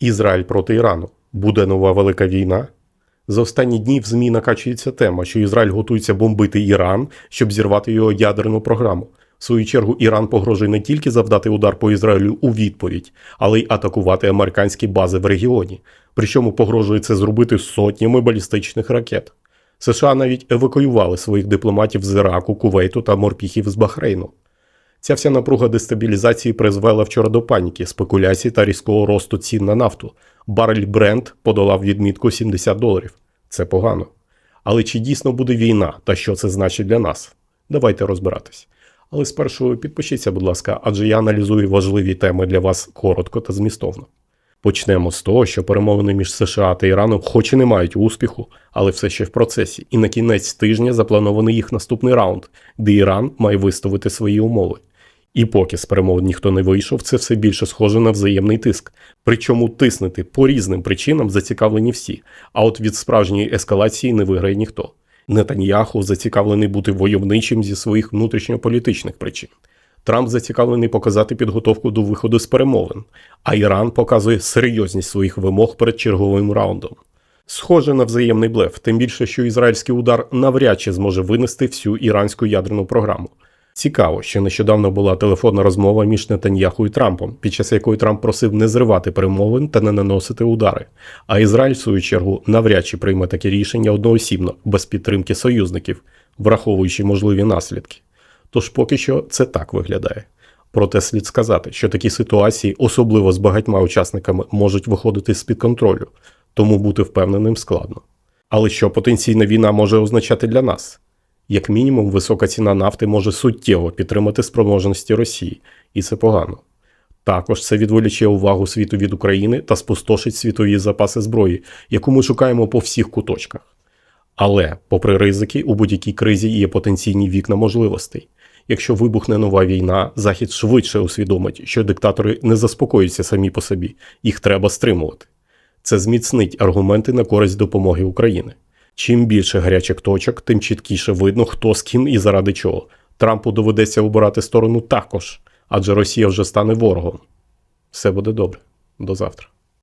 Ізраїль проти Ірану. Буде нова велика війна. За останні дні в ЗМІ накачується тема, що Ізраїль готується бомбити Іран, щоб зірвати його ядерну програму. В свою чергу Іран погрожує не тільки завдати удар по Ізраїлю у відповідь, але й атакувати американські бази в регіоні. Причому погрожує це зробити сотнями балістичних ракет. США навіть евакуювали своїх дипломатів з Іраку, Кувейту та морпіхів з Бахрейну. Ця вся напруга дестабілізації призвела вчора до паніки, спекуляцій та різкого росту цін на нафту. Барель Брент подолав відмітку 70 доларів. Це погано. Але чи дійсно буде війна та що це значить для нас? Давайте розбиратись. Але спершу підпишіться, будь ласка, адже я аналізую важливі теми для вас коротко та змістовно. Почнемо з того, що перемовини між США та Іраном хоч і не мають успіху, але все ще в процесі. І на кінець тижня запланований їх наступний раунд, де Іран має виставити свої умови. І поки з перемовин ніхто не вийшов, це все більше схоже на взаємний тиск. Причому тиснути по різним причинам зацікавлені всі, а от від справжньої ескалації не виграє ніхто. Нетаньяху зацікавлений бути войовничим зі своїх внутрішньополітичних причин. Трамп зацікавлений показати підготовку до виходу з перемовин, а Іран показує серйозність своїх вимог перед черговим раундом. Схоже на взаємний блеф, тим більше, що ізраїльський удар навряд чи зможе винести всю іранську ядерну програму. Цікаво, що нещодавно була телефонна розмова між Нетаньяху і Трампом, під час якої Трамп просив не зривати перемовин та не наносити удари. А Ізраїль, в свою чергу, навряд чи прийме таке рішення одноосібно, без підтримки союзників, враховуючи можливі наслідки. Тож поки що це так виглядає. Проте слід сказати, що такі ситуації, особливо з багатьма учасниками, можуть виходити з-під контролю, тому бути впевненим складно. Але що потенційна війна може означати для нас? Як мінімум, висока ціна нафти може суттєво підтримати спроможності Росії, і це погано. Також це відволіче увагу світу від України та спустошить світові запаси зброї, яку ми шукаємо по всіх куточках. Але, попри ризики, у будь-якій кризі є потенційні вікна можливостей. Якщо вибухне нова війна, Захід швидше усвідомить, що диктатори не заспокоюються самі по собі, їх треба стримувати. Це зміцнить аргументи на користь допомоги України. Чим більше гарячих точок, тим чіткіше видно, хто з ким і заради чого. Трампу доведеться обирати сторону також, адже Росія вже стане ворогом. Все буде добре. До завтра.